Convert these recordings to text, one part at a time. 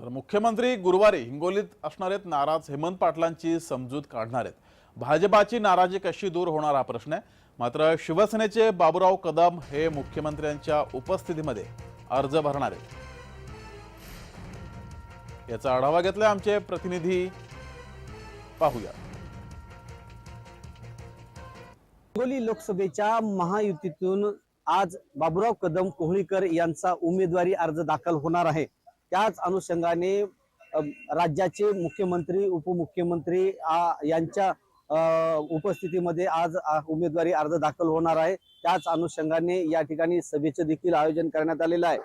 तर मुख्यमंत्री गुरुवारी हिंगोलीत असणार आहेत नाराज हेमंत पाटलांची समजूत काढणार आहेत. भाजपाची नाराजी कशी दूर होणार हा प्रश्न आहे. मात्र शिवसेनेचे बाबुराव कदम हे मुख्यमंत्र्यांच्या उपस्थितीमध्ये अर्ज भरणार आहेत. याचा आढावा घेतलाय आमचे प्रतिनिधी. पाहूया. हिंगोली लोकसभेच्या महायुतीतून आज बाबुराव कदम कोहळीकर यांचा उमेदवारी अर्ज दाखल होणार आहे. त्याच अनुषंगाने राज्याचे मुख्यमंत्री उपमुख्यमंत्री यांच्या उपस्थितीमध्ये आज उमेदवारी अर्ज दाखल होणार आहे. त्याच अनुषंगाने या ठिकाणी सभेचे देखील आयोजन करण्यात आलेलं आहे.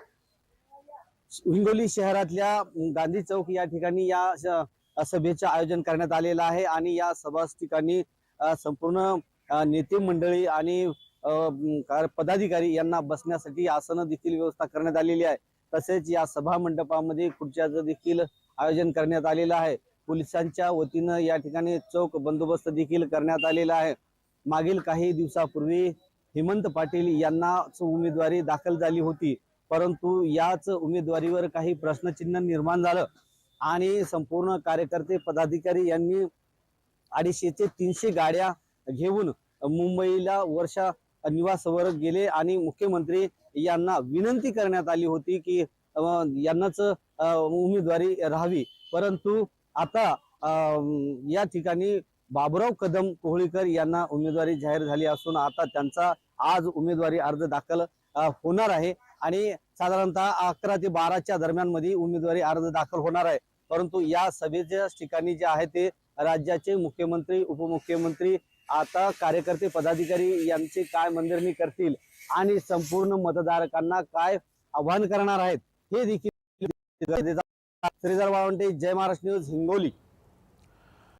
हिंगोली शहरातल्या गांधी चौक या ठिकाणी या स- सभेचं आयोजन करण्यात आलेलं आहे आणि या सभा ठिकाणी संपूर्ण नेते मंडळी आणि पदाधिकारी यांना बसण्यासाठी आसनं देखील व्यवस्था करण्यात आलेली आहे. तसेच या सभा मंडपामध्ये खुर्च्याचं देखील आयोजन करण्यात आलेलं आहे पोलिसांच्या वतीनं या ठिकाणी चौक बंदोबस्त देखील करण्यात आलेला आहे. मागील काही दिवसापूर्वी हेमंत पाटील यांनाच उमेदवारी दाखल झाली होती परंतु याच उमेदवारीवर काही प्रश्नचिन्ह निर्माण झालं आणि संपूर्ण कार्यकर्ते पदाधिकारी यांनी अडीचशे ते तीनशे गाड्या घेऊन मुंबईला वर्षा निवासावर गेले आणि मुख्यमंत्री यांना विनंती करण्यात आली होती की यांनाच उमेदवारी राहावी. परंतु आता या ठिकाणी बाबुराव कदम कोहळीकर यांना उमेदवारी जाहीर झाली असून आता त्यांचा आज उमेदवारी अर्ज दाखल होणार आहे. आणि साधारणतः अकरा ते बाराच्या दरम्यानमध्ये उमेदवारी अर्ज दाखल होणार आहे. परंतु या सभेच्या ठिकाणी जे आहे ते राज्याचे मुख्यमंत्री उपमुख्यमंत्री आता कार्यकर्ते पदाधिकारी यांचे काय मंदिरणी करतील आणि संपूर्ण मतदारकांना काय आव्हान करणार आहेत हे देखील श्रीधर वाळवंटे जय महाराष्ट्र न्यूज हिंगोली.